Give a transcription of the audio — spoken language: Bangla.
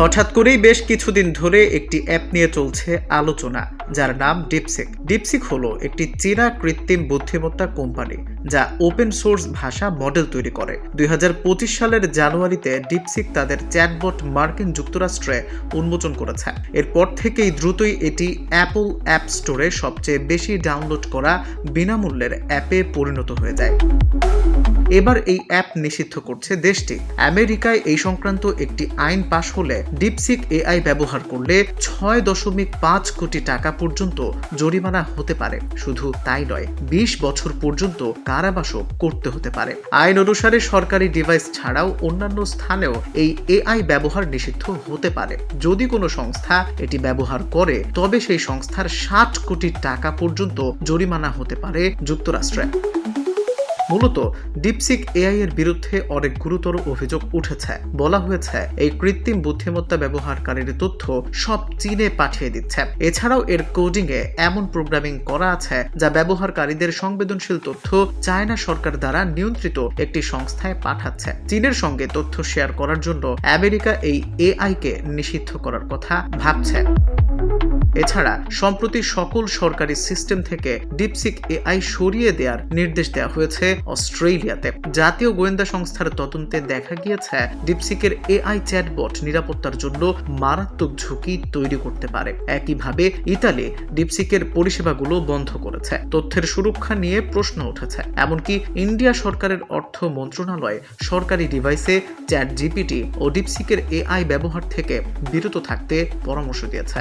হঠাৎ করেই বেশ কিছুদিন ধরে একটি অ্যাপ নিয়ে চলছে আলোচনা, যার নাম ডিপসিক ডিপসিক হলো একটি চীনা কৃত্রিম বুদ্ধিমত্তা কোম্পানি, যা ওপেন সোর্স ভাষা মডেল তৈরি করে। দুই হাজার পঁচিশ সালের জানুয়ারিতে ডিপসিক তাদের চ্যাটবট মার্কিন যুক্তরাষ্ট্রে উন্মোচন করেছে। এরপর থেকেই দ্রুতই এটি অ্যাপল অ্যাপ স্টোরে সবচেয়ে বেশি ডাউনলোড করা বিনামূল্যের অ্যাপে পরিণত হয়ে যায়। এবার এই অ্যাপ নিষিদ্ধ করছে দেশটি। আমেরিকায় এই সংক্রান্ত একটি আইন পাশ হলে ডিপসিক এআই ব্যবহার করলে ছয় দশমিক পাঁচ কোটি টাকা পর্যন্ত জরিমানা হতে পারে। শুধু তাই নয়, বিশ বছর পর্যন্ত কারাবাসও করতে হতে পারে। আইন অনুসারে সরকারি ডিভাইস ছাড়াও অন্যান্য স্থানেও এই এআই ব্যবহার নিষিদ্ধ হতে পারে। যদি কোনো সংস্থা এটি ব্যবহার করে, তবে সেই সংস্থার ষাট কোটি টাকা পর্যন্ত জরিমানা হতে পারে যুক্তরাষ্ট্রে। মূলত ডিপসিক এআই এর বিরুদ্ধে অনেক গুরুতর অভিযোগ উঠেছে। বলা হয়েছে, এই কৃত্রিম বুদ্ধিমত্তা ব্যবহারকারীর তথ্য সব চীনে পাঠিয়ে দিচ্ছে। এছাড়াও এর কোডিং এ এমন প্রোগ্রামিং করা আছে যা ব্যবহারকারীদের সংবেদনশীল তথ্য চায়না সরকার দ্বারা নিয়ন্ত্রিত একটি সংস্থায় পাঠাচ্ছে। চীনের সঙ্গে তথ্য শেয়ার করার জন্য আমেরিকা এই এআই কে নিষিদ্ধ করার কথা ভাবছে। এছাড়া, সম্প্রতি সকল সরকারি সিস্টেম থেকে ডিপসিক এআই সরিয়ে দেওয়ার নির্দেশ দেওয়া হয়েছে অস্ট্রেলিয়াতে। জাতীয় গোয়েন্দা সংস্থার তদন্তে দেখা গিয়েছে, ডিপসিকের এআই চ্যাটবট নিরাপত্তার জন্য মারাত্মক ঝুঁকি তৈরি করতে পারে। একইভাবে, ইতালি ডিপসিকের পরিষেবাগুলো বন্ধ করেছে। তথ্যের সুরক্ষা নিয়ে প্রশ্ন উঠেছে। এমনকি ইন্ডিয়া সরকারের অর্থ মন্ত্রণালয় সরকারি ডিভাইসে চ্যাট জিপিটি ও ডিপসিকের এআই ব্যবহার থেকে বিরত থাকতে পরামর্শ দিয়েছে।